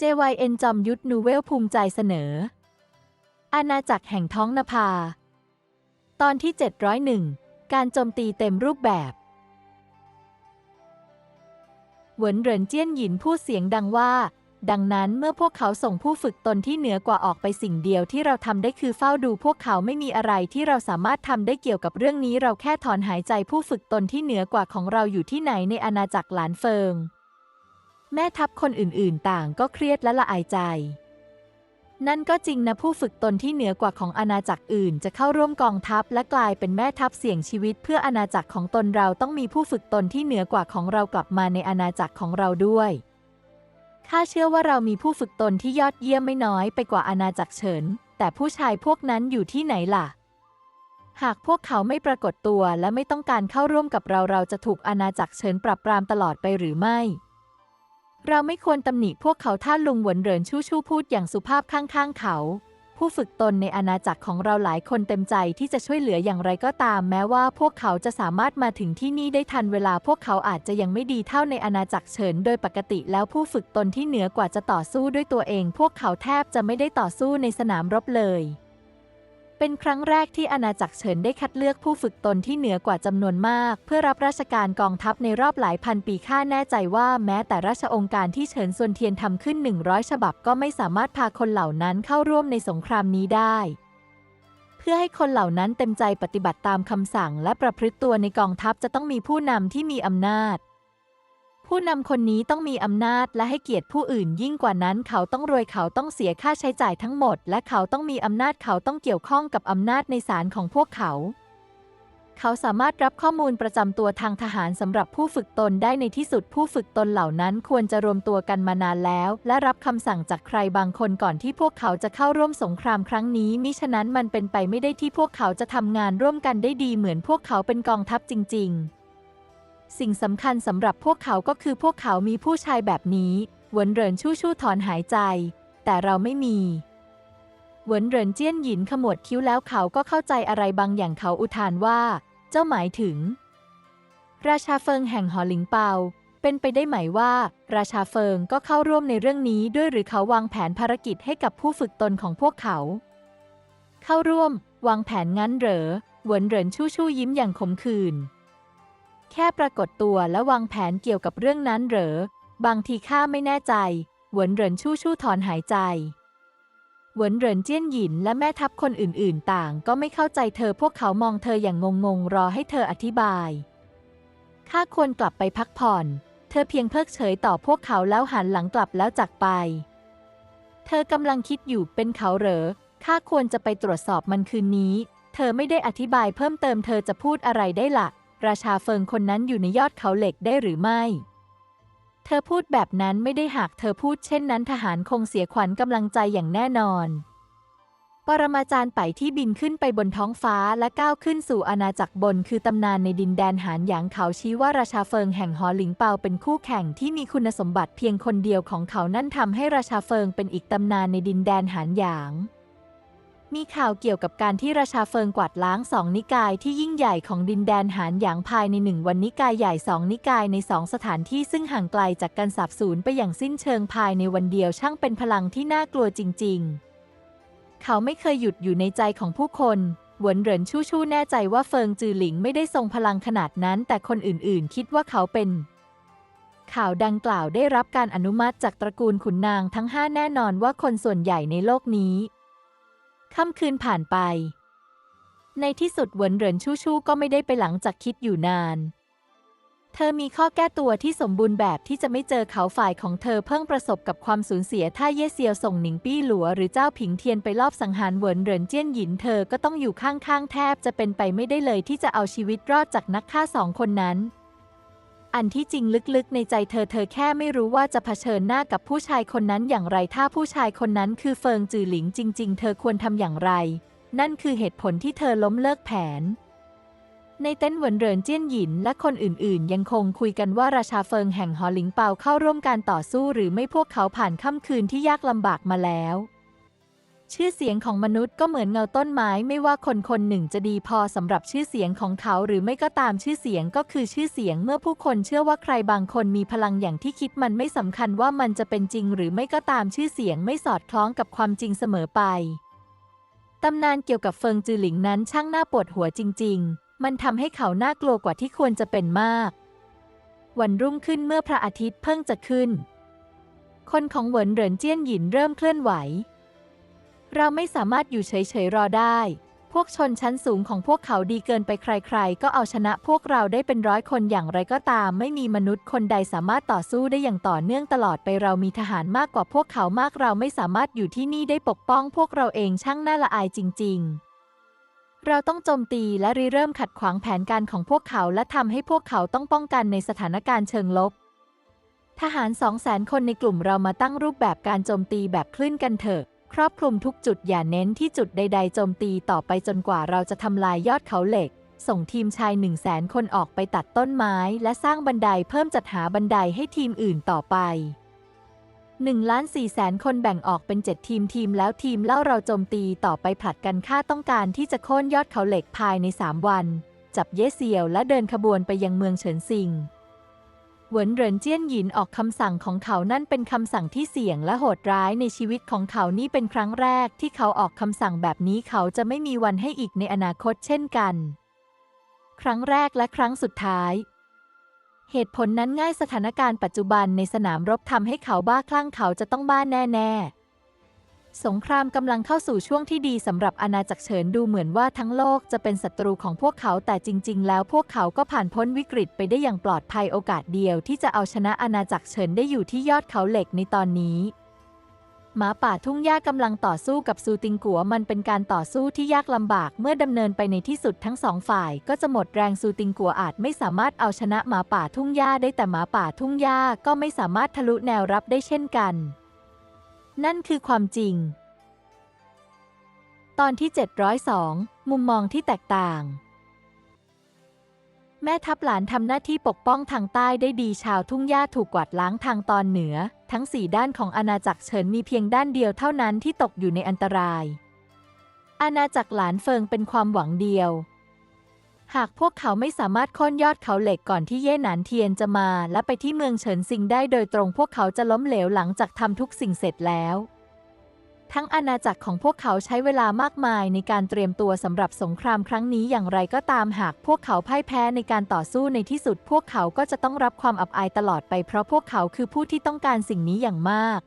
JYN จอมยุทธนูเวลภูมิใจเสนอ อาณาจักรแห่งท้องนภา ตอนที่ 701 การโจมตีเต็มรูปแบบเหวินเหรินเจี้ยนหยินพูดเสียงดังว่า ดังนั้นเมื่อพวกเขาส่งผู้ฝึกตนที่เหนือกว่าออกไปสิ่งเดียวที่เราทำได้คือเฝ้าดูพวกเขาไม่มีอะไรที่เราสามารถทำได้เกี่ยวกับเรื่องนี้เราแค่ถอนหายใจผู้ฝึกตนที่เหนือกว่าของเราอยู่ที่ไหนในอาณาจักรหลานเฟิง แม่ทัพคนอื่นๆ ต่างก็เครียดและละอายใจ นั่นก็จริงนะผู้ฝึกตนที่เหนือกว่าของอาณาจักรอื่น จะเข้าร่วมกองทัพและกลายเป็นแม่ทัพเสี่ยงชีวิต เพื่ออาณาจักรของตนเราต้องมีผู้ฝึกตนที่เหนือกว่าของเรากลับมาในอาณาจักรของเราด้วยข้าเชื่อว่าเรามีผู้ฝึกตนที่ยอดเยี่ยมไม่น้อยไปกว่าอาณาจักรเฉิน แต่ผู้ชายพวกนั้นอยู่ที่ไหนล่ะ หากพวกเขาไม่ปรากฏตัวและไม่ต้องการเข้าร่วมกับเราเราจะถูกอาณาจักรเฉินปรับปรามตลอดไปหรือไม่ เราไม่ควรตำหนิพวกเขาท่าลุงหวนเหรินชู่ชู่พูดอย่างสุภาพข้างๆเขา ผู้ฝึกตนในอาณาจักรของเราหลายคนเต็มใจที่จะช่วยเหลืออย่างไรก็ตาม แม้ว่าพวกเขาจะสามารถมาถึงที่นี่ได้ทันเวลาพวกเขาอาจจะยังไม่ดีเท่าในอาณาจักรเฉินโดยปกติแล้วผู้ฝึกตนที่เหนือกว่าจะต่อสู้ด้วยตัวเอง พวกเขาแทบจะไม่ได้ต่อสู้ในสนามรบเลย เป็นครั้งแรกที่อาณาจักรเฉินได้คัดเลือกผู้ฝึกตนที่เหนือกว่าจำนวนมาก เพื่อรับราชการกองทัพในรอบหลายพันปีข้าแน่ใจว่าแม้แต่ราชองค์การที่เฉินซวนเทียนทำขึ้น 100 ฉบับก็ไม่สามารถพาคนเหล่านั้นเข้าร่วมในสงครามนี้ได้ เพื่อให้คนเหล่านั้นเต็มใจปฏิบัติตามคำสั่ง และประพฤติตัวในกองทัพจะต้องมีผู้นำที่มีอำนาจ ผู้นำคนนี้ต้องมีอำนาจและให้เกียรติผู้อื่นยิ่งกว่านั้น เขาต้องรวยเขาต้องเสียค่าใช้จ่ายทั้งหมด และเขาต้องมีอำนาจเขาต้องเกี่ยวข้องกับอำนาจในศาลของพวกเขา เขาสามารถรับข้อมูลประจำตัวทางทหารสำหรับผู้ฝึกตนได้ในที่สุดผู้ฝึกตนเหล่านั้นควรจะรวมตัวกันมานานแล้ว และรับคำสั่งจากใครบางคนก่อนที่พวกเขาจะเข้าร่วมสงครามครั้งนี้ มิฉะนั้นมันเป็นไปไม่ได้ที่พวกเขาจะทำงานร่วมกันได้ดีเหมือนพวกเขาเป็นกองทัพจริง ๆ สิ่งสำคัญสำหรับพวกเขาก็คือพวกเขามีผู้ชายแบบนี้หวนเหรินชู่ชู่ถอนหายใจ แต่เราไม่มีหวนเหรินเจี้ยนหยินขมวดคิ้วแล้วเขาก็เข้าใจอะไรบางอย่างเขาอุทานว่า เจ้าหมายถึง ราชาเฟิงแห่งหอหลิงเปา เป็นไปได้ไหมว่า ราชาเฟิงก็เข้าร่วมในเรื่องนี้ด้วยหรือเขาวางแผนภารกิจให้กับผู้ฝึกตนของพวกเขา เข้าร่วม วางแผนงั้นเหรอหวนเหรินชู่ชู่ยิ้มอย่างขมขื่น แค่ปรากฏตัวและวางแผนเกี่ยวกับเรื่องนั้นเหรอ บางทีข้าไม่แน่ใจ หวนเหรินชู่ชู่ถอนหายใจ หวนเหรินเจี้ยนหยินและแม่ทัพคนอื่นๆ ต่างก็ไม่เข้าใจเธอพวกเขามองเธออย่างงงๆ รอให้เธออธิบาย ข้าควรกลับไปพักผ่อน เธอเพียงเพิกเฉยต่อพวกเขาแล้วหันหลังกลับแล้วจากไป เธอกำลังคิดอยู่เป็นเขาเหรอ ข้าควรจะไปตรวจสอบมันคืนนี้ เธอไม่ได้อธิบายเพิ่มเติมเธอจะพูดอะไรได้ละ่ะ ราชาเฟิงคนนั้นอยู่ในยอดเขาเหล็กได้หรือไม่ เธอพูดแบบนั้นไม่ได้หากเธอพูดเช่นนั้นทหารคงเสียขวัญกำลังใจอย่างแน่นอน ปรมาจารย์ไปที่บินขึ้นไปบนท้องฟ้าและก้าวขึ้นสู่อาณาจักรบน คือตำนานในดินแดนหานหยางเขาชี้ว่าราชาเฟิงแห่งหอหลิงเปาเป็นคู่แข่งที่มีคุณสมบัติเพียงคนเดียวของเขานั่นทำให้ราชาเฟิงเป็นอีกตำนานในดินแดนหานหยาง มีข่าวเกี่ยวกับการที่ราชาเฟิงกวาดล้างสองนิกายที่ยิ่งใหญ่ของดินแดนหานหยางภายในหนึ่งวันนิกายใหญ่สองนิกายในสองสถานที่ซึ่งห่างไกลจากการสาบสูญไปอย่างสิ้นเชิงภายในวันเดียวช่างเป็นพลังที่น่ากลัวจริง ๆ เขาไม่เคยหยุดอยู่ในใจของผู้คนหวนเหรินชู่ชู่แน่ใจว่าเฟิงจือหลิงไม่ได้ทรงพลังขนาดนั้น แต่คนอื่นๆ คิดว่าเขาเป็น ข่าวดังกล่าวได้รับการอนุมัติจากตระกูลขุนนางทั้งห้าแน่นอนว่าคนส่วนใหญ่ในโลกนี้ ค่ำคืนผ่านไป ในที่สุดเหวินเหรินชู่ชู่ก็ไม่ได้ไปหลังจากคิดอยู่นาน เธอมีข้อแก้ตัวที่สมบูรณ์แบบที่จะไม่เจอเขาฝ่ายของเธอเพิ่งประสบกับความสูญเสียถ้าเย่เซียวส่งหนิงปี้หลัวหรือเจ้าผิงเทียนไปลอบสังหารเหวินเหรินเจี้ยนหยินเธอก็ต้องอยู่ข้างๆแทบจะเป็นไปไม่ได้เลยที่จะเอาชีวิตรอดจากนักฆ่าสองคนนั้น อันที่จริงลึกๆ ในใจเธอเธอแค่ไม่รู้ว่าจะเผชิญหน้ากับผู้ชายคนนั้นอย่างไร ถ้าผู้ชายคนนั้นคือเฟิงจือหลิงจริง ๆ เธอควรทำอย่างไร นั่นคือเหตุผลที่เธอล้มเลิกแผน ในเต็นท์เหวินเรินเจี้ยนหยินและคนอื่นๆ ยังคงคุยกันว่าราชาเฟิงแห่งหอหลิงเปาเข้าร่วมการต่อสู้หรือไม่พวกเขาผ่านค่ำคืนที่ยากลำบากมาแล้ว ชื่อเสียงของมนุษย์ก็เหมือนเงาต้นไม้ไม่ว่าคนคนหนึ่งจะดีพอสำหรับชื่อเสียงของเขาหรือไม่ก็ตามชื่อเสียงก็คือชื่อเสียงเมื่อผู้คนเชื่อว่าใครบางคนมีพลังอย่างที่คิดมันไม่สำคัญว่ามันจะเป็นจริง หรือไม่ก็ตามชื่อเสียงไม่สอดคล้องกับความจริงเสมอไปตำนานเกี่ยวกับเฟิงจือหลิงนั้นช่างน่าปวดหัวจริง ๆ มันทำให้เขาน่ากลัวกว่าที่ควรจะเป็นมาก วันรุ่งขึ้นเมื่อพระอาทิตย์เพิ่งจะขึ้น คนของเหวินเหรินเจี้ยนหยินเริ่มเคลื่อนไหว เราไม่สามารถอยู่เฉยๆรอได้ พวกชนชั้นสูงของพวกเขาดีเกินไปใครๆ ก็เอาชนะพวกเราได้เป็นร้อยคนอย่างไรก็ตาม ไม่มีมนุษย์คนใดสามารถต่อสู้ได้อย่างต่อเนื่องตลอดไปเรามีทหารมากกว่าพวกเขามากเราไม่สามารถอยู่ที่นี่ได้ปกป้องพวกเราเองช่างน่าละอายจริง ๆเราต้องโจมตีและริเริ่มขัดขวางแผนการของพวกเขาและทำให้พวกเขาต้องป้องกันในสถานการณ์เชิงลบ ทหารสองแสนคนในกลุ่มเรามาตั้งรูปแบบการโจมตีแบบคลื่นกันเถอะ ครอบคลุมทุกจุดอย่าเน้นที่จุดใด ๆ โจมตีต่อไปจนกว่าเราจะทำลายยอดเขาเหล็ก ส่งทีมชายหนึ่งแสนคนออกไปตัดต้นไม้ และสร้างบันไดเพิ่มจัดหาบันไดให้ทีมอื่นต่อไป1ล้าน4แสนคนแบ่งออกเป็น 7 ทีมทีมแล้วทีมเล่าเราโจมตีต่อไปผลัดกันค่าต้องการที่จะโค่นยอดเขาเหล็กภายใน 3 วัน จับเยเซียวและเดินขบวนไปยังเมืองเฉินซิง เหวินเหรินเจี้ยนหยินออกคำสั่งของเขานั่นเป็นคำสั่งที่เสี่ยงและโหดร้ายในชีวิตของเขานี่เป็นครั้งแรกที่เขาออกคำสั่งแบบนี้เขาจะไม่มีวันให้อีกในอนาคตเช่นกัน ครั้งแรกและครั้งสุดท้าย เหตุผลนั้นง่ายสถานการณ์ปัจจุบันในสนามรบทำให้เขาบ้าคลั่งเขาจะต้องบ้าแน่ ๆ สงครามกำลังเข้าสู่ช่วงที่ดีสำหรับอาณาจักรเฉินดูเหมือนว่าทั้งโลกจะเป็นศัตรูของพวกเขาแต่จริง ๆ แล้วพวกเขาก็ผ่านพ้นวิกฤตไปได้อย่างปลอดภัยโอกาสเดียว ที่จะเอาชนะอาณาจักรเฉินได้อยู่ที่ยอดเขาเหล็กในตอนนี้หมาป่าทุ่งหญ้ากำลังต่อสู้กับซูติงกัวมันเป็นการต่อสู้ที่ยากลำบากเมื่อดำเนินไปในที่สุดทั้งสองฝ่าย ก็จะหมดแรงซูติงกัวอาจไม่สามารถเอาชนะหมาป่าทุ่งหญ้าได้แต่หมาป่าทุ่งหญ้าก็ไม่สามารถทะลุแนวรับได้เช่นกัน นั่นคือความจริง ตอนที่ 702 มุมมองที่แตกต่าง แม่ทัพหลานทำหน้าที่ปกป้องทางใต้ได้ดีชาวทุ่งหญ้าถูกกวาดล้างทางตอนเหนือ ทั้งสี่ด้านของอาณาจักรเฉินมีเพียงด้านเดียวเท่านั้นที่ตกอยู่ในอันตราย อาณาจักรหลานเฟิงเป็นความหวังเดียว หากพวกเขาไม่สามารถค่นยอดเขาเหล็กก่อนที่เย่หนานเทียนจะมา และไปที่เมืองเฉินซิงได้โดยตรงพวกเขาจะล้มเหลวหลังจากทำทุกสิ่งเสร็จแล้ว ทั้งอาณาจักรของพวกเขาใช้เวลามากมายในการเตรียมตัวสำหรับสงครามครั้งนี้อย่างไรก็ตามหากพวกเขาพ่ายแพ้ในการต่อสู้ในที่สุด พวกเขาก็จะต้องรับความอับอายตลอดไปเพราะพวกเขาคือผู้ที่ต้องการสิ่งนี้อย่างมาก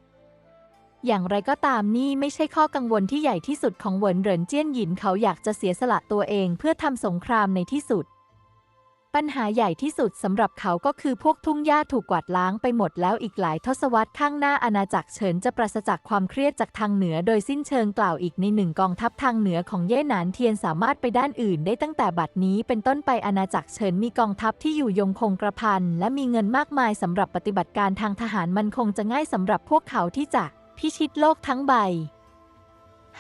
อย่างไรก็ตามนี่ไม่ใช่ข้อกังวลที่ใหญ่ที่สุดของเหวินเหรินเจี้ยนหยินเขาอยากจะเสียสละตัวเองเพื่อทำสงครามในที่สุด ปัญหาใหญ่ที่สุดสำหรับเขาก็คือพวกทุ่งหญ้าถูกกวาดล้างไปหมดแล้วอีกหลายทศวรรษข้างหน้าอาณาจักรเฉินจะปราศจากความเครียดจากทางเหนือโดยสิ้นเชิงกล่าวอีกในหนึ่งกองทัพทางเหนือของเย่หนานเทียนสามารถไปด้านอื่นได้ตั้งแต่บัดนี้เป็นต้นไปอาณาจักรเฉินมีกองทัพที่อยู่ยงคงกระพันและมีเงินมากมายสำหรับปฏิบัติการทางทหารมันคงจะง่ายสำหรับพวกเขาที่จะ พิชิตโลกทั้งใบ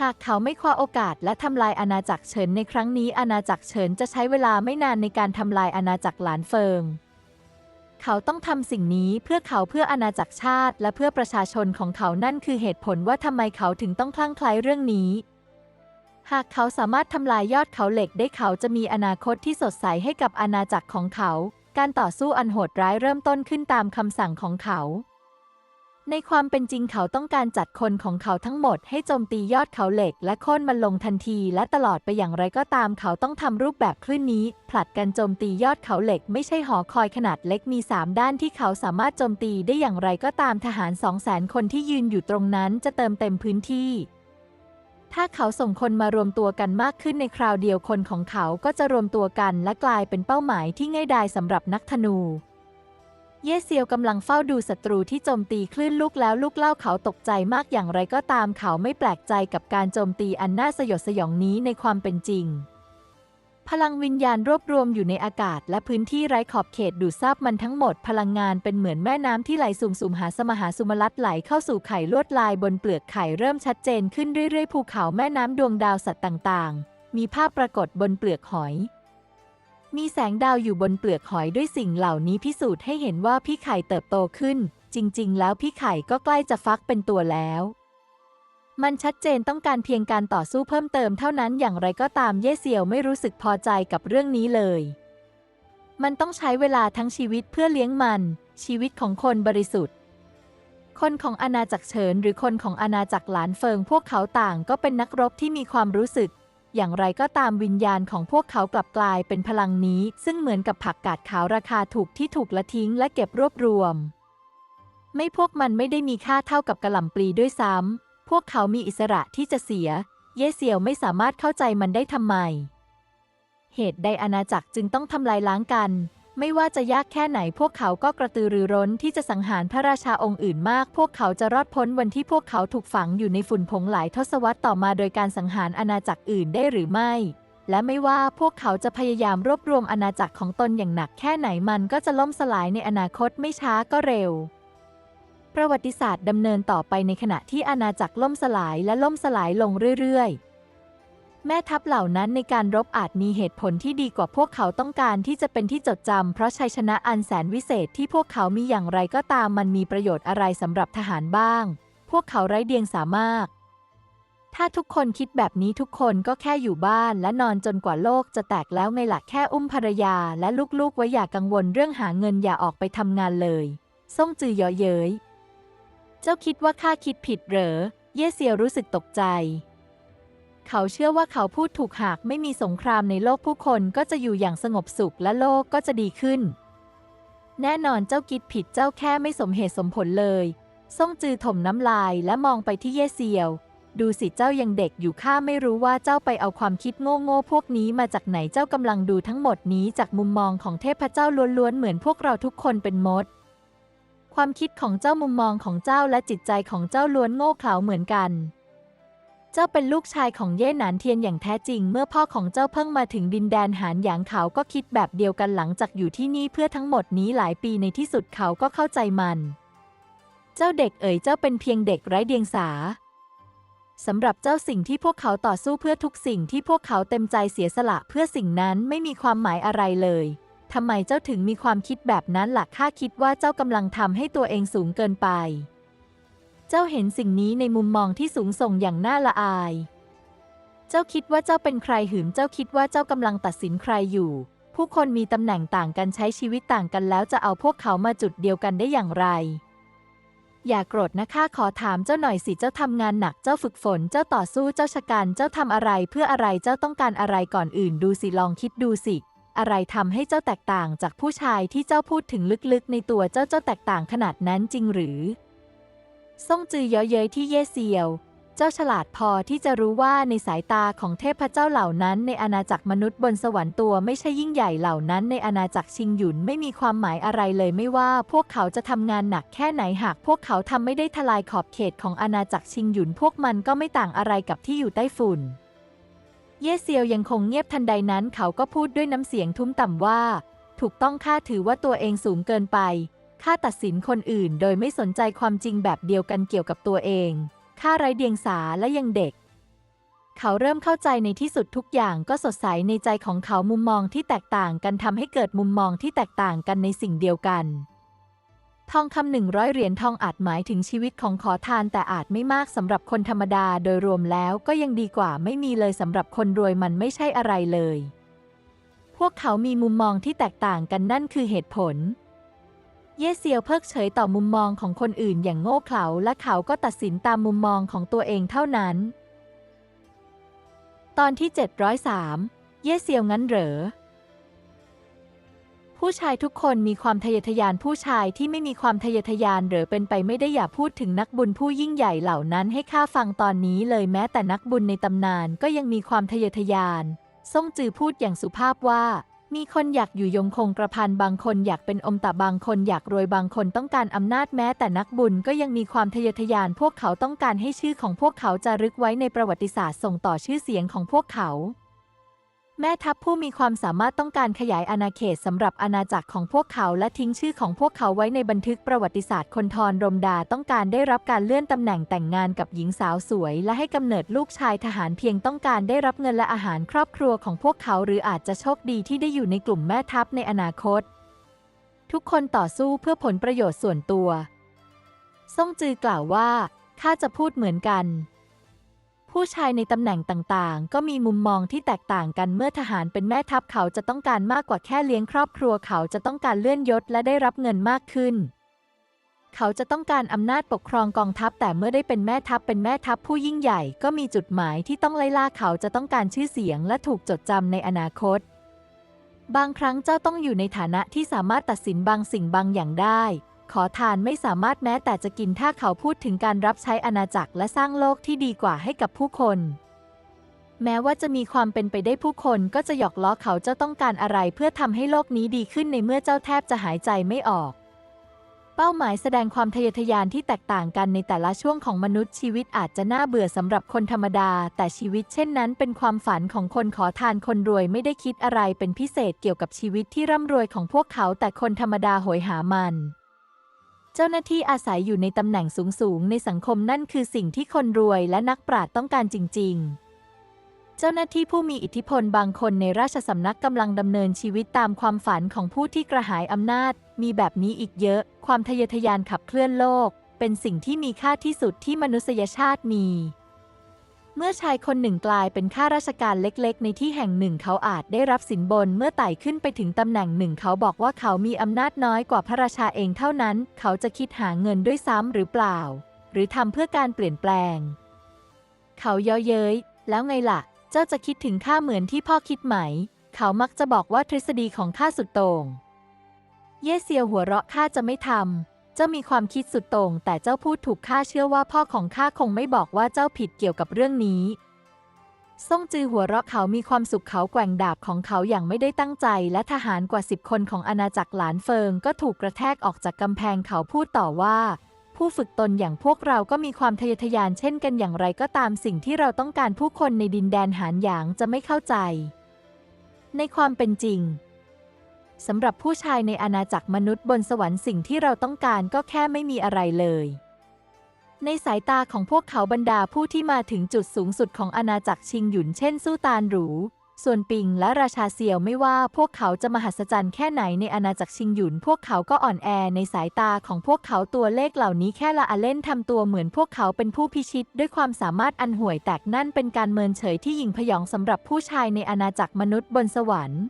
หากเขาไม่คว้าโอกาสและทำลายอาณาจักรเฉินในครั้งนี้อาณาจักรเฉินจะใช้เวลาไม่นานในการทำลายอาณาจักรหลานเฟิง เขาต้องทำสิ่งนี้เพื่อเขาเพื่ออาณาจักรชาติ และเพื่อประชาชนของเขานั่นคือเหตุผลว่าทำไมเขาถึงต้องคลั่งไคล้เรื่องนี้หากเขาสามารถทำลายยอดเขาเหล็กได้เขาจะมีอนาคตที่สดใสให้กับอาณาจักรของเขา การต่อสู้อันโหดร้ายเริ่มต้นขึ้นตามคำสั่งของเขา ในความเป็นจริงเขาต้องการจัดคนของเขาทั้งหมดให้โจมตียอดเขาเหล็กและโค่นมันลงทันที และตลอดไปอย่างไรก็ตามเขาต้องทำรูปแบบคลื่นนี้ ผลัดกันโจมตียอดเขาเหล็ก ไม่ใช่หอคอยขนาดเล็กมี 3 ด้านที่เขาสามารถโจมตีได้อย่างไรก็ตามทหาร 2 0 0 0 0 0 คนที่ยืนอยู่ตรงนั้นจะเติมเต็มพื้นที่ ถ้าเขาส่งคนมารวมตัวกันมากขึ้นในคราวเดียวคนของเขาก็จะรวมตัวกันและกลายเป็นเป้าหมายที่ง่ายดายสำหรับนักธนู เย่เซียวกำลังเฝ้าดูศัตรูที่โจมตีคลื่นลูกแล้วลูกเล่าเขาตกใจมากอย่างไรก็ตามเขาไม่แปลกใจกับการโจมตีอันน่าสยดสยองนี้ในความเป็นจริง พลังวิญญาณรวบรวมอยู่ในอากาศและพื้นที่ไร้ขอบเขตดูดซับมันทั้งหมดพลังงานเป็นเหมือนแม่น้ำที่ไหลสุ่มๆหาสมหาสุมลัดไหลเข้าสู่ไข่ลวดลายบนเปลือกไข่เริ่มชัดเจนขึ้นเรื่อยๆภูเขาแม่น้ำดวงดาวสัตว์ต่างๆ มีภาพปรากฏบนเปลือกหอย มีแสงดาวอยู่บนเปลือกหอยด้วยสิ่งเหล่านี้พิสูจน์ให้เห็นว่าพี่ไข่เติบโตขึ้น จริง ๆ แล้วพี่ไข่ก็ใกล้จะฟักเป็นตัวแล้ว มันชัดเจนต้องการเพียงการต่อสู้เพิ่มเติมเท่านั้นอย่างไรก็ตามเย่เซียวไม่รู้สึกพอใจกับเรื่องนี้เลย มันต้องใช้เวลาทั้งชีวิตเพื่อเลี้ยงมัน ชีวิตของคนบริสุทธิ์ คนของอาณาจักรเฉินหรือคนของอาณาจักรหลานเฟิง พวกเขาต่างก็เป็นนักรบที่มีความรู้สึก อย่างไรก็ตามวิญญาณของพวกเขากลับกลายเป็นพลังนี้ ซึ่งเหมือนกับผักกาดขาวราคาถูกที่ถูกละทิ้งและเก็บรวบรวม ไม่พวกมันไม่ได้มีค่าเท่ากับกระหล่ำปลีด้วยซ้ำ พวกเขามีอิสระที่จะเสีย เย่เซียวไม่สามารถเข้าใจมันได้ทำไม เหตุใดอาณาจักรจึงต้องทำลายล้างกัน ไม่ว่าจะยากแค่ไหนพวกเขาก็กระตือรือร้นที่จะสังหารพระราชาองค์อื่นมาก พวกเขาจะรอดพ้นวันที่พวกเขาถูกฝังอยู่ในฝุ่นผงหลายทศวรรษต่อมาโดยการสังหารอาณาจักรอื่นได้หรือไม่ และไม่ว่าพวกเขาจะพยายามรวบรวมอาณาจักรของตนอย่างหนักแค่ไหนมันก็จะล่มสลายในอนาคตไม่ช้าก็เร็ว ประวัติศาสตร์ดำเนินต่อไปในขณะที่อาณาจักรล่มสลายและล่มสลายลงเรื่อยๆ แม่ทัพเหล่านั้นในการรบอาจมีเหตุผลที่ดีกว่าพวกเขาต้องการที่จะเป็นที่จดจำเพราะชัยชนะอันแสนวิเศษที่พวกเขามีอย่างไรก็ตามมันมีประโยชน์อะไรสำหรับทหารบ้าง พวกเขาไร้เดียงสามารถ ถ้าทุกคนคิดแบบนี้ทุกคนก็แค่อยู่บ้านและนอนจนกว่าโลกจะแตกแล้วไงล่ะแค่อุ้มภรรยาและลูกๆไว้อย่ากังวลเรื่องหาเงินอย่าออกไปทำงานเลยซ่งจือเยาะเย้ย เจ้าคิดว่าข้าคิดผิดเหรอ เย่เซียวรู้สึกตกใจ เขาเชื่อว่าเขาพูดถูกหากไม่มีสงครามในโลกผู้คนก็จะอยู่อย่างสงบสุขและโลกก็จะดีขึ้น แน่นอนเจ้าคิดผิดเจ้าแค่ไม่สมเหตุสมผลเลยซ่งจือถมน้ำลายและมองไปที่เย่เซียว ดูสิเจ้ายังเด็กอยู่ข้าไม่รู้ว่าเจ้าไปเอาความคิดโง่ๆพวกนี้มาจากไหนเจ้ากำลังดูทั้งหมดนี้จากมุมมองของเทพเจ้าล้วนๆเหมือนพวกเราทุกคนเป็นมด ความคิดของเจ้ามุมมองของเจ้าและจิตใจของเจ้าล้วนโง่เขลาเหมือนกัน เจ้าเป็นลูกชายของเย่หนานเทียนอย่างแท้จริง เมื่อพ่อของเจ้าเพิ่งมาถึงดินแดนหานหยางเขาก็คิดแบบเดียวกันหลังจากอยู่ที่นี่เพื่อทั้งหมดนี้หลายปีในที่สุดเขาก็เข้าใจมัน เจ้าเด็กเอ๋ยเจ้าเป็นเพียงเด็กไร้เดียงสาสำหรับเจ้าสิ่งที่พวกเขาต่อสู้เพื่อทุกสิ่งที่พวกเขาเต็มใจเสียสละเพื่อสิ่งนั้นไม่มีความหมายอะไรเลยทำไมเจ้าถึงมีความคิดแบบนั้นล่ะข้าคิดว่าเจ้ากำลังทำให้ตัวเองสูงเกินไป เจ้าเห็นสิ่งนี้ในมุมมองที่สูงส่งอย่างน่าละอาย เจ้าคิดว่าเจ้าเป็นใครหืม เจ้าคิดว่าเจ้ากำลังตัดสินใครอยู่ ผู้คนมีตำแหน่งต่างกันใช้ชีวิตต่างกันแล้วจะเอาพวกเขามาจุดเดียวกันได้อย่างไร อย่าโกรธนะข้าขอถามเจ้าหน่อยสิเจ้าทำงานหนักเจ้าฝึกฝน เจ้าต่อสู้เจ้าชะกันเจ้าทำอะไรเพื่ออะไรเจ้าต้องการอะไรก่อนอื่น ดูสิลองคิดดูสิอะไรทำให้เจ้าแตกต่างจากผู้ชายที่เจ้าพูดถึงลึกๆ ในตัวเจ้าเจ้าแตกต่างขนาดนั้นจริงหรือ ซ่งจือเยาะเย้ยที่เย่เซียว เจ้าฉลาดพอที่จะรู้ว่าในสายตาของเทพเจ้าเหล่านั้น ในอาณาจักรมนุษย์บนสวรรค์ตัวไม่ใช่ยิ่งใหญ่เหล่านั้นในอาณาจักรชิงหยุนไม่มีความหมายอะไรเลยไม่ว่าพวกเขาจะทำงานหนักแค่ไหนหากพวกเขาทำไม่ได้ทลายขอบเขตของอาณาจักรชิงหยุนพวกมันก็ไม่ต่างอะไรกับที่อยู่ใต้ฝุ่น เย่เซียวยังคงเงียบทันใดนั้นเขาก็พูดด้วยน้ำเสียงทุ้มต่ำว่า ถูกต้องข้าถือว่าตัวเองสูงเกินไป ข้าตัดสินคนอื่นโดยไม่สนใจความจริงแบบเดียวกันเกี่ยวกับตัวเองข้าไร้เดียงสาและยังเด็ก เขาเริ่มเข้าใจในที่สุดทุกอย่างก็สดใสในใจของเขามุมมองที่แตกต่างกันทำให้เกิดมุมมองที่แตกต่างกันในสิ่งเดียวกัน ทองคำหนึ่งร้อยเหรียญทองอาจหมายถึงชีวิตของขอทานแต่อาจไม่มากสำหรับคนธรรมดาโดยรวมแล้วก็ยังดีกว่าไม่มีเลยสำหรับคนรวยมันไม่ใช่อะไรเลย พวกเขามีมุมมองที่แตกต่างกันนั่นคือเหตุผล เย่เซียวเพิกเฉยต่อมุมมองของคนอื่นอย่างโง่เขลาและเขาก็ตัดสินตามมุมมองของตัวเองเท่านั้น ตอนที่ 703 เย่เซียวงั้นเหรอ ผู้ชายทุกคนมีความทะเยอทะยานผู้ชายที่ไม่มีความทะเยอทะยานหรือเป็นไปไม่ได้อย่าพูดถึงนักบุญผู้ยิ่งใหญ่เหล่านั้นให้ข้าฟังตอนนี้เลยแม้แต่นักบุญในตำนานก็ยังมีความทะเยอทะยาน ซ่งจือพูดอย่างสุภาพว่า มีคนอยากอยู่ยงคงกระพันบางคนอยากเป็นอมตะบางคนอยากรวยบางคนต้องการอำนาจแม้แต่นักบุญก็ยังมีความทะเยอทะยาน พวกเขาต้องการให้ชื่อของพวกเขาจะรึกไว้ในประวัติศาสตร์ส่งต่อชื่อเสียงของพวกเขา แม่ทัพผู้มีความสามารถต้องการขยายอาณาเขตสำหรับอาณาจักรของพวกเขาและทิ้งชื่อของพวกเขาไว้ในบันทึกประวัติศาสตร์คนทรรมดาต้องการได้รับการเลื่อนตำแหน่งแต่งงานกับหญิงสาวสวย และให้กำเนิดลูกชายทหารเพียงต้องการได้รับเงินและอาหารครอบครัวของพวกเขา หรืออาจจะโชคดีที่ได้อยู่ในกลุ่มแม่ทัพในอนาคต ทุกคนต่อสู้เพื่อผลประโยชน์ส่วนตัว ซ่งจือกล่าวว่าข้าจะพูดเหมือนกัน ผู้ชายในตำแหน่งต่างๆ ก็มีมุมมองที่แตกต่างกันเมื่อทหารเป็นแม่ทัพเขาจะต้องการมากกว่าแค่เลี้ยงครอบครัวเขาจะต้องการเลื่อนยศและได้รับเงินมากขึ้น เขาจะต้องการอำนาจปกครองกองทัพแต่เมื่อได้เป็นแม่ทัพเป็นแม่ทัพผู้ยิ่งใหญ่ ก็มีจุดหมายที่ต้องไล่ล่าเขาจะต้องการชื่อเสียงและถูกจดจำในอนาคต บางครั้งเจ้าต้องอยู่ในฐานะที่สามารถตัดสินบางสิ่งบางอย่างได้ ขอทานไม่สามารถแม้แต่จะกินถ้าเขาพูดถึงการรับใช้อาณาจักรและสร้างโลกที่ดีกว่าให้กับผู้คน แม้ว่าจะมีความเป็นไปได้ผู้คนก็จะหยอกล้อเขาเจ้าต้องการอะไรเพื่อทำให้โลกนี้ดีขึ้นในเมื่อเจ้าแทบจะหายใจไม่ออก เป้าหมายแสดงความทะเยอทะยานที่แตกต่างกันในแต่ละช่วงของมนุษย์ชีวิตอาจจะน่าเบื่อสำหรับคนธรรมดา แต่ชีวิตเช่นนั้นเป็นความฝันของคนขอทานคนรวยไม่ได้คิดอะไรเป็นพิเศษเกี่ยวกับชีวิตที่ร่ำรวยของพวกเขาแต่คนธรรมดาโหยหามัน เจ้าหน้าที่อาศัยอยู่ในตำแหน่งสูงๆ ในสังคมนั่นคือสิ่งที่คนรวยและนักปราชญ์ต้องการจริง ๆ เจ้าหน้าที่ผู้มีอิทธิพลบางคนในราชสำนักกำลังดำเนินชีวิตตามความฝันของผู้ที่กระหายอำนาจ มีแบบนี้อีกเยอะ ความทะเยอทะยานขับเคลื่อนโลก เป็นสิ่งที่มีค่าที่สุดที่มนุษยชาติมี เมื่อชายคนหนึ่งกลายเป็นข้าราชการเล็กๆ ในที่แห่งหนึ่งเขาอาจได้รับสินบน เมื่อไต่ขึ้นไปถึงตำแหน่งหนึ่ง เขาบอกว่าเขามีอำนาจน้อยกว่าพระราชาเองเท่านั้น เขาจะคิดหาเงินด้วยซ้ำหรือเปล่า หรือทำเพื่อการเปลี่ยนแปลง เขาเย่อเย้ยแล้วไงล่ะ เจ้าจะคิดถึงข้าเหมือนที่พ่อคิดไหม เขามักจะบอกว่าทฤษฎีของข้าสุดโต่ง เย่เซียวหัวเราะข้าจะไม่ทำ เจ้ามีความคิดสุดโต่งแต่เจ้าพูดถูกข้าเชื่อว่าพ่อของข้าคงไม่บอกว่าเจ้าผิดเกี่ยวกับเรื่องนี้ซ่งจือหัวเราะเขามีความสุขเขาแกว่งดาบของเขาอย่างไม่ได้ตั้งใจ และทหารกว่าสิบคนของอาณาจักรหลานเฟิงก็ถูกกระแทกออกจากกำแพงเขาพูดต่อว่า ผู้ฝึกตนอย่างพวกเราก็มีความทะยอทะยานเช่นกันอย่างไรก็ตามสิ่งที่เราต้องการผู้คนในดินแดนหานหยางจะไม่เข้าใจ ในความเป็นจริง สำหรับผู้ชายในอาณาจักรมนุษย์บนสวรรค์สิ่งที่เราต้องการก็แค่ไม่มีอะไรเลย ในสายตาของพวกเขาบรรดาผู้ที่มาถึงจุดสูงสุดของอาณาจักรชิงหยุนเช่นสู้ตานหรู ส่วนปิงและราชาเซียวไม่ว่าพวกเขาจะมหัศจรรย์แค่ไหนในอาณาจักรชิงหยุน พวกเขาก็อ่อนแอในสายตาของพวกเขาตัวเลขเหล่านี้แค่ละอาเล่นทำตัวเหมือนพวกเขาเป็นผู้พิชิต ด้วยความสามารถอันห่วยแตกนั่นเป็นการเมินเฉยที่ยิงพยองสำหรับผู้ชายในอาณาจักรมนุษย์บนสวรรค์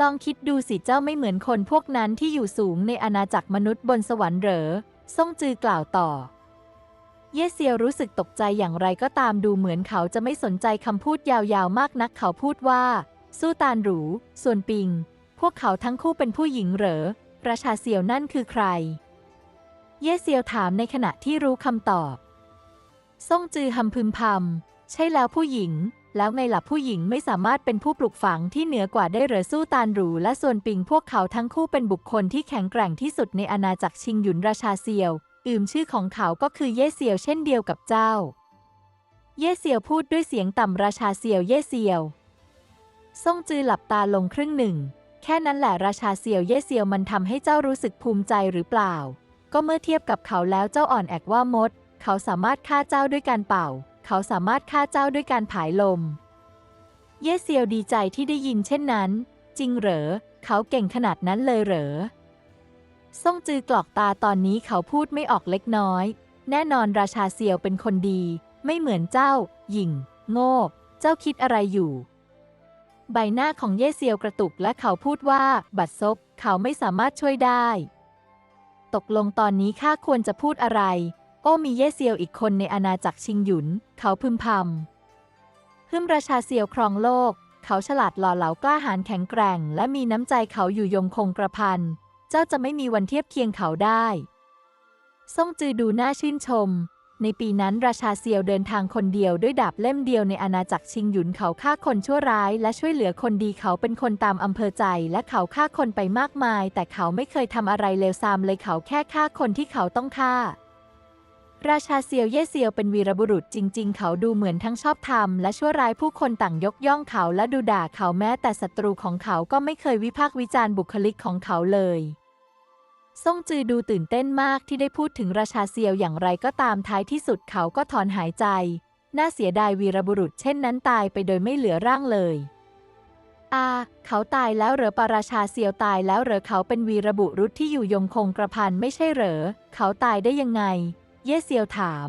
ลองคิดดูสิเจ้าไม่เหมือนคนพวกนั้นที่อยู่สูงในอาณาจักรมนุษย์บนสวรรค์เหรอซ่งจือกล่าวต่อ เยเซียวรู้สึกตกใจอย่างไรก็ตามดูเหมือนเขาจะไม่สนใจคำพูดยาวๆ มากนักเขาพูดว่า สู้ตานหรู ส่วนปิง พวกเขาทั้งคู่เป็นผู้หญิงเหรอปราชาเซียวนั่นคือใคร เยเซียวถามในขณะที่รู้คำตอบ ซ่งจือหำพึมพำใช่แล้วผู้หญิง แล้วไงล่ะผู้หญิงไม่สามารถเป็นผู้ปลุกฝังที่เหนือกว่าได้เหรอสู้ตานหรู และส่วนปิงพวกเขาทั้งคู่เป็นบุคคลที่แข็งแกร่งที่สุดในอาณาจักรชิงหยุนราชาเซียว อืมชื่อของเขาก็คือเย่เซียวเช่นเดียวกับเจ้า เย่เซียวพูดด้วยเสียงต่ำราชาเซียวเย่เซียวซ่งจือหลับตาลงครึ่งหนึ่ง แค่นั้นแหละราชาเซียวเย่เซียวมันทำให้เจ้ารู้สึกภูมิใจหรือเปล่า ก็เมื่อเทียบกับเขาแล้วเจ้าอ่อนแอกว่ามด เขาสามารถฆ่าเจ้าด้วยการเป่า เขาสามารถฆ่าเจ้าด้วยการผายลม เย่เซียวดีใจที่ได้ยินเช่นนั้น จริงเหรอ เขาเก่งขนาดนั้นเลยเหรอซ่งจือกรอกตาตอนนี้เขาพูดไม่ออกเล็กน้อย แน่นอนราชาเซียวเป็นคนดี ไม่เหมือนเจ้า หยิ่ง โง่ เจ้าคิดอะไรอยู่ ใบหน้าของเย่เซียวกระตุกและเขาพูดว่า บัดซบเขาไม่สามารถช่วยได้ ตกลงตอนนี้ข้าควรจะพูดอะไร โอ้มีเย่เซียวอีกคนในอาณาจักรชิงหยุน เขาพึมพำฮึมราชาเซียวครองโลก เขาฉลาดหล่อเหลากล้าหาญแข็งแกร่ง และมีน้ำใจเขาอยู่ยงคงกระพัน เจ้าจะไม่มีวันเทียบเคียงเขาได้ซ่งจือดูน่าชื่นชม ในปีนั้นราชาเซียวเดินทางคนเดียวด้วยดาบเล่มเดียวในอาณาจักรชิงหยุนเขาฆ่าคนชั่วร้าย และช่วยเหลือคนดีเขาเป็นคนตามอำเภอใจ และเขาฆ่าคนไปมากมาย แต่เขาไม่เคยทำอะไรเลวทรามเลยเขาแค่ฆ่าคนที่เขาต้องฆ่า ราชาเซียวเย่เซียวเป็นวีรบุรุษจริง ๆ เขาดูเหมือนทั้งชอบธรรมและชั่วร้ายผู้คนต่างยกย่องเขาและดูด่าเขาแม้แต่ศัตรูของเขาก็ไม่เคยวิพากษ์วิจารณ์บุคลิกของเขาเลยซ่งจือดูตื่นเต้นมากที่ได้พูดถึงราชาเซียวอย่างไรก็ตามท้ายที่สุดเขาก็ถอนหายใจ น่าเสียดายวีรบุรุษเช่นนั้นตายไปโดยไม่เหลือร่างเลยอาเขาตายแล้วเหรอปาราชาเซียวตายแล้วเหรอเขาเป็นวีรบุรุษที่อยู่ยงคงกระพันไม่ใช่เหรอ เขาตายได้ยังไง เย่เซียวถาม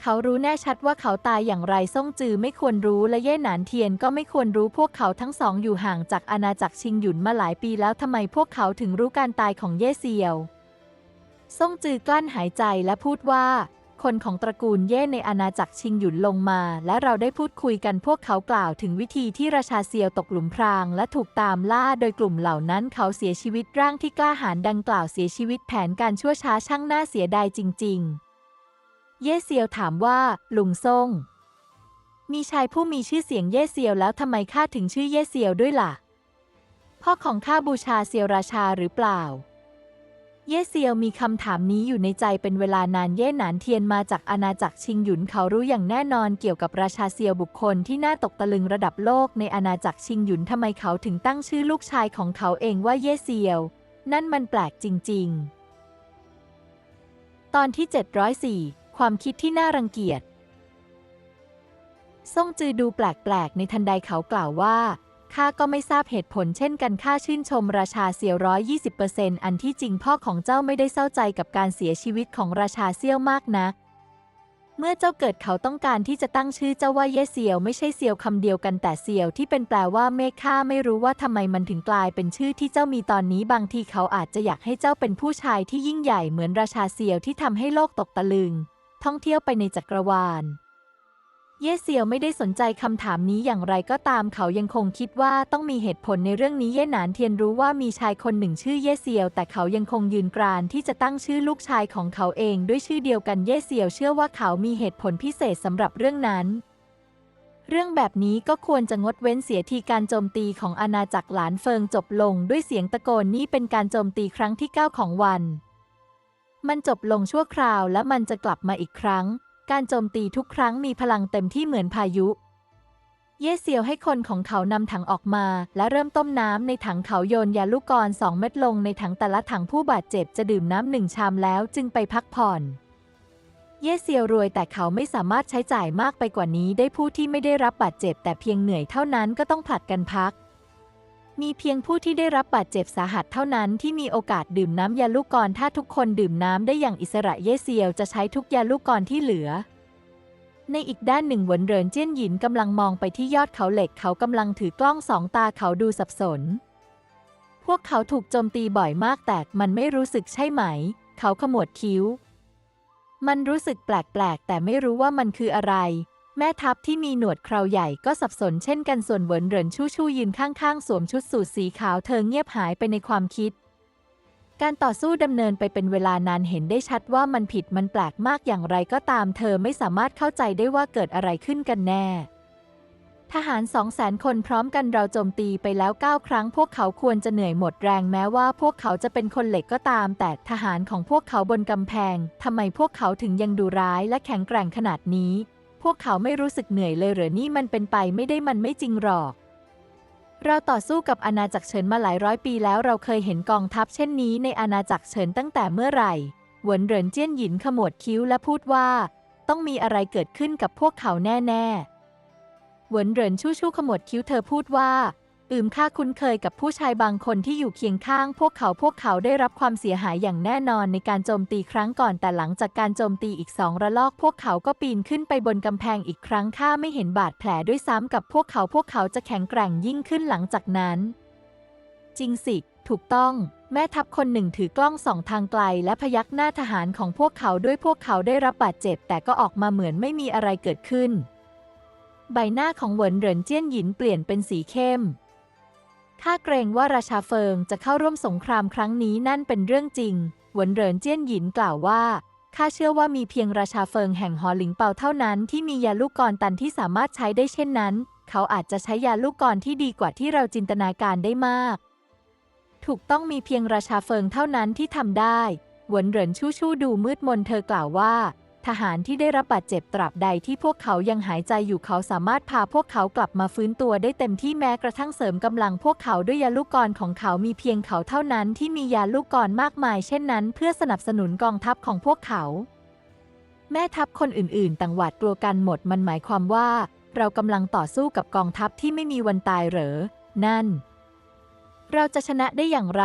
เขารู้แน่ชัดว่าเขาตายอย่างไรซ่งจือไม่ควรรู้และเย่หนานเทียนก็ไม่ควรรู้พวกเขาทั้งสองอยู่ห่างจากอาณาจักรชิงหยุนมาหลายปีแล้วทำไมพวกเขาถึงรู้การตายของเย่เซียวซ่งจือกลั้นหายใจและพูดว่า คนของตระกูลเย่ในอาณาจักรชิงหยุนลงมา และเราได้พูดคุยกันพวกเขากล่าวถึงวิธีที่ราชาเซียวตกหลุมพราง และถูกตามล่าโดยกลุ่มเหล่านั้นเขาเสียชีวิตร่างที่กล้าหาญดังกล่าวเสียชีวิตแผนการชั่วช้าช่างน่าเสียดายจริง ๆ เย่เซียวถามว่า ลุงซ่ง มีชายผู้มีชื่อเสียงเย่เซียวแล้วทำไมข้าถึงชื่อเย่เซียวด้วยล่ะพ่อของข้าบูชาเซียวราชาหรือเปล่า เย่เซียวมีคำถามนี้อยู่ในใจเป็นเวลานานเย่หนานเทียนมาจากอาณาจักรชิงหยุนเขารู้อย่างแน่นอนเกี่ยวกับราชาเซียวบุคคลที่น่าตกตะลึงระดับโลกในอาณาจักรชิงหยุนทำไมเขาถึงตั้งชื่อลูกชายของเขาเองว่าเย่เซียว นั่นมันแปลกจริง ๆ ตอนที่ 704 ความคิดที่น่ารังเกียจซ่งจือดูแปลก ๆ ในทันใดเขากล่าวว่า ข้าก็ไม่ทราบเหตุผลเช่นกันข้าชื่นชมราชาเซียวร้อยยี่สิบเปอร์เซ็นต์อันที่จริงพ่อของเจ้าไม่ได้เศร้าใจกับการเสียชีวิตของราชาเซียวมากนัก เมื่อเจ้าเกิดเขาต้องการที่จะตั้งชื่อเจ้าว่าเย่เซียวไม่ใช่เซียวคำเดียวกันแต่เซียวที่เป็นแปลว่าเมฆข้าไม่รู้ว่าทำไมมันถึงกลายเป็นชื่อที่เจ้ามีตอนนี้บางทีเขาอาจจะอยากให้เจ้าเป็นผู้ชายที่ยิ่งใหญ่เหมือนราชาเซียวที่ทำให้โลกตกตะลึง ท่องเที่ยวไปในจักรวาล เย่เซียวไม่ได้สนใจคำถามนี้อย่างไรก็ตามเขายังคงคิดว่าต้องมีเหตุผลในเรื่องนี้เย่หนานเทียนรู้ว่ามีชายคนหนึ่งชื่อเย่เซียว แต่เขายังคงยืนกรานที่จะตั้งชื่อลูกชายของเขาเองด้วยชื่อเดียวกันเย่เซียวเชื่อว่าเขามีเหตุผลพิเศษสำหรับเรื่องนั้น เรื่องแบบนี้ก็ควรจะงดเว้นเสียทีการโจมตีของอาณาจักรหลานเฟิงจบลงด้วยเสียงตะโกนนี่เป็นการโจมตีครั้งที่ 9 ของวัน มันจบลงชั่วคราวและมันจะกลับมาอีกครั้ง การโจมตีทุกครั้งมีพลังเต็มที่เหมือนพายุ เย่เซียวให้คนของเขานำถังออกมา และเริ่มต้มน้ำในถังเขาโยนยาลูกกรสองเม็ดลงในถังแต่ละถังผู้บาดเจ็บจะดื่มน้ำหนึ่งชามแล้วจึงไปพักผ่อน เย่เซียวรวยแต่เขาไม่สามารถใช้จ่ายมากไปกว่านี้ได้ผู้ที่ไม่ได้รับบาดเจ็บแต่เพียงเหนื่อยเท่านั้นก็ต้องผลัดกันพัก มีเพียงผู้ที่ได้รับบาดเจ็บสาหัสเท่านั้นที่มีโอกาสดื่มน้ำยาลูกกรถ้าทุกคนดื่มน้ำได้อย่างอิสระเย่เซียวจะใช้ทุกยาลูกกรที่เหลือ ในอีกด้านหนึ่งหวนเหรินเจี้ยนหยินกำลังมองไปที่ยอดเขาเหล็กเขากำลังถือกล้องสองตาเขาดูสับสน พวกเขาถูกโจมตีบ่อยมากแต่มันไม่รู้สึกใช่ไหม เขาขมวดคิ้ว มันรู้สึกแปลกๆแต่ไม่รู้ว่ามันคืออะไร แม่ทัพที่มีหนวดเคราวใหญ่ก็สับสนเช่นกันส่วนเหวินเหรินชู่ชู่ยืนข้างๆ สวมชุดสูทสีขาวเธอเงียบหายไปในความคิด การต่อสู้ดำเนินไปเป็นเวลานานเห็นได้ชัดว่ามันผิดมันแปลกมากอย่างไรก็ตาม เธอไม่สามารถเข้าใจได้ว่าเกิดอะไรขึ้นกันแน่ ทหารสองแสนคนพร้อมกันเราโจมตีไปแล้ว 9 ครั้ง พวกเขาควรจะเหนื่อยหมดแรงแม้ว่าพวกเขาจะเป็นคนเหล็กก็ตาม แต่ทหารของพวกเขาบนกำแพงทำไมพวกเขาถึงยังดูร้ายและแข็งแกร่งขนาดนี้ พวกเขาไม่รู้สึกเหนื่อยเลยหรือนี่มันเป็นไปไม่ได้มันไม่จริงหรอก เราต่อสู้กับอาณาจักรเฉินมาหลายร้อยปีแล้วเราเคยเห็นกองทัพเช่นนี้ในอาณาจักรเฉินตั้งแต่เมื่อไหร่ หวนเหรินเจี้ยนหยินขมวดคิ้วและพูดว่า ต้องมีอะไรเกิดขึ้นกับพวกเขาแน่ๆหวนเหรินชู่ชู่ขมวดคิ้วเธอพูดว่า อืมข้าคุ้นเคยกับผู้ชายบางคนที่อยู่เคียงข้าง พวกเขาพวกเขาได้รับความเสียหายอย่างแน่นอนในการโจมตีครั้งก่อน แต่หลังจากการโจมตีอีกสองระลอก พวกเขาก็ปีนขึ้นไปบนกำแพงอีกครั้งข้าไม่เห็นบาดแผลด้วยซ้ำกับพวกเขาพวกเขาจะแข็งแกร่งยิ่งขึ้นหลังจากนั้น จริงสิ ถูกต้องแม่ทัพคนหนึ่งถือกล้องสองทางไกล และพยักหน้าทหารของพวกเขาด้วยพวกเขาได้รับบาดเจ็บ แต่ก็ออกมาเหมือนไม่มีอะไรเกิดขึ้น ใบหน้าของเหวินเหรินเจี้ยนหยินเปลี่ยนเป็นสีเข้ม ข้าเกรงว่าราชาเฟิงจะเข้าร่วมสงครามครั้งนี้นั่นเป็นเรื่องจริง หวนเหรินเจี้ยนหยินกล่าวว่า ข้าเชื่อว่ามีเพียงราชาเฟิงแห่งหอหลิงเปาเท่านั้นที่มียาลูกกรตันที่สามารถใช้ได้เช่นนั้น เขาอาจจะใช้ยาลูกกรที่ดีกว่าที่เราจินตนาการได้มาก ถูกต้องมีเพียงราชาเฟิงเท่านั้นที่ทำได้ หวนเหรินชู่ชู่ดูมืดมนเธอกล่าวว่า ทหารที่ได้รับบาดเจ็บตราบใดที่พวกเขายังหายใจอยู่เขาสามารถพาพวกเขากลับมาฟื้นตัวได้เต็มที่แม้กระทั่งเสริมกำลังพวกเขาด้วยยาลูกกรของเขามีเพียงเขาเท่านั้นที่มียาลูกกรมากมายเช่นนั้น เพื่อสนับสนุนกองทัพของพวกเขา แม่ทัพคนอื่นๆ ต่างหวาดกลัวกันหมดมันหมายความว่า เรากำลังต่อสู้กับกองทัพที่ไม่มีวันตายเหรอ นั่น เราจะชนะได้อย่างไร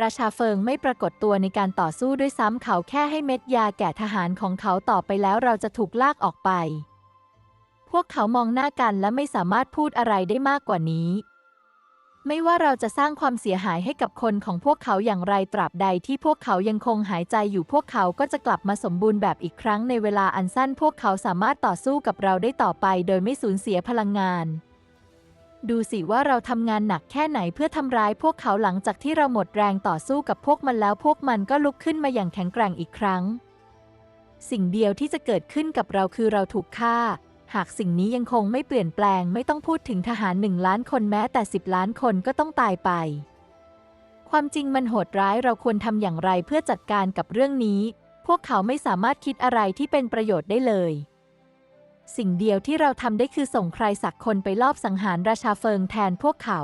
ราชาเฟิงไม่ปรากฏตัวในการต่อสู้ด้วยซ้ำเขาแค่ให้เม็ดยาแก่ทหารของเขาต่อไปแล้วเราจะถูกลากออกไป พวกเขามองหน้ากันและไม่สามารถพูดอะไรได้มากกว่านี้ ไม่ว่าเราจะสร้างความเสียหายให้กับคนของพวกเขาอย่างไรตราบใดที่พวกเขายังคงหายใจอยู่พวกเขาก็จะกลับมาสมบูรณ์แบบอีกครั้งในเวลาอันสั้น พวกเขาสามารถต่อสู้กับเราได้ต่อไป โดยไม่สูญเสียพลังงาน ดูสิว่าเราทำงานหนักแค่ไหนเพื่อทำร้ายพวกเขาหลังจากที่เราหมดแรงต่อสู้กับพวกมันแล้วพวกมันก็ลุกขึ้นมาอย่างแข็งแกร่งอีกครั้ง สิ่งเดียวที่จะเกิดขึ้นกับเราคือเราถูกฆ่า หากสิ่งนี้ยังคงไม่เปลี่ยนแปลงไม่ต้องพูดถึงทหารหนึ่งล้านคนแม้แต่สิบล้านคนก็ต้องตายไป ความจริงมันโหดร้ายเราควรทำอย่างไรเพื่อจัดการกับเรื่องนี้ พวกเขาไม่สามารถคิดอะไรที่เป็นประโยชน์ได้เลย สิ่งเดียวที่เราทำได้คือส่งใครสักคนไปลอบสังหารราชาเฟิงแทนพวกเขา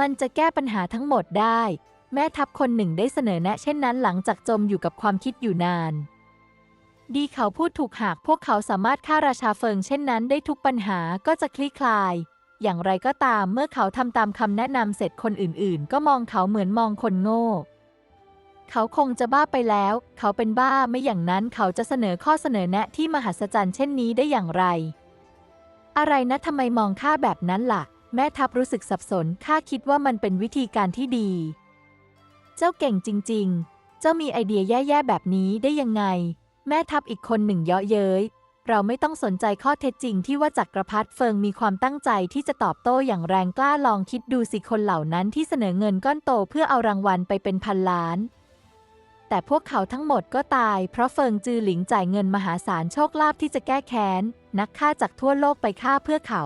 มันจะแก้ปัญหาทั้งหมดได้ แม่ทัพคนหนึ่งได้เสนอแนะเช่นนั้นหลังจากจมอยู่กับความคิดอยู่นาน ดีเขาพูดถูกหากพวกเขาสามารถฆ่าราชาเฟิงเช่นนั้นได้ทุกปัญหาก็จะคลี่คลาย อย่างไรก็ตามเมื่อเขาทำตามคำแนะนำเสร็จคนอื่นๆ ก็มองเขาเหมือนมองคนโง่ เขาคงจะบ้าไปแล้ว เขาเป็นบ้าไม่อย่างนั้นเขาจะเสนอข้อเสนอแนะที่มหัศจรรย์เช่นนี้ได้อย่างไร อะไรนะทำไมมองข้าแบบนั้นล่ะ แม่ทัพรู้สึกสับสนข้าคิดว่ามันเป็นวิธีการที่ดี เจ้าเก่งจริง ๆ เจ้ามีไอเดียแย่ๆแบบนี้ได้ยังไง แม่ทัพอีกคนหนึ่งเยาะเย้ยเราไม่ต้องสนใจข้อเท็จจริงที่ว่าจักรพรรดิเฟิงมีความตั้งใจที่จะตอบโต้อย่างแรงกล้าลองคิดดูสิคนเหล่านั้นที่เสนอเงินก้อนโตเพื่อเอารางวัลไปเป็นพันล้าน แต่พวกเขาทั้งหมดก็ตาย เพราะเฟิงจือหลิงจ่ายเงินมหาศาลโชคลาภที่จะแก้แค้น นักฆ่าจากทั่วโลกไปฆ่าเพื่อเขา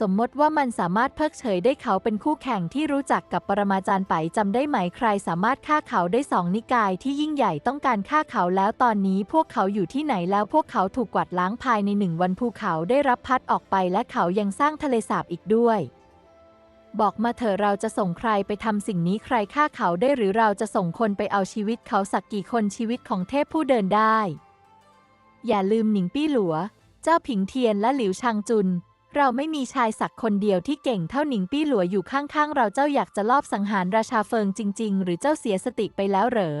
สมมติว่ามันสามารถเพิกเฉยได้เขาเป็นคู่แข่งที่รู้จักกับปรมาจารย์ไปจำได้ไหมใครสามารถฆ่าเขาได้สองนิกายที่ยิ่งใหญ่ต้องการฆ่าเขาแล้วตอนนี้พวกเขาอยู่ที่ไหนแล้วพวกเขาถูกกวาดล้างภายในหนึ่งวันภูเขาได้รับพัดออกไปและเขายังสร้างทะเลสาบอีกด้วย บอกมาเถอะเราจะส่งใครไปทำสิ่งนี้ใครฆ่าเขาได้หรือเราจะส่งคนไปเอาชีวิตเขาสักกี่คนชีวิตของเทพผู้เดินได้ อย่าลืมหนิงปี้หลัว เจ้าผิงเทียนและหลิวชางจุน เราไม่มีชายสักคนเดียวที่เก่งเท่าหนิงปี้หลัวอยู่ข้างๆ เราเจ้าอยากจะลอบสังหารราชาเฟิงจริง ๆ หรือเจ้าเสียสติไปแล้วเหรอ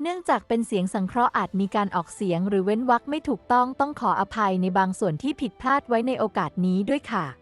เนื่องจากเป็นเสียงสังเคราะห์อาจมีการออกเสียงหรือเว้นวรรคไม่ถูกต้องต้องขออภัยในบางส่วนที่ผิดพลาดไว้ในโอกาสนี้ด้วยค่ะ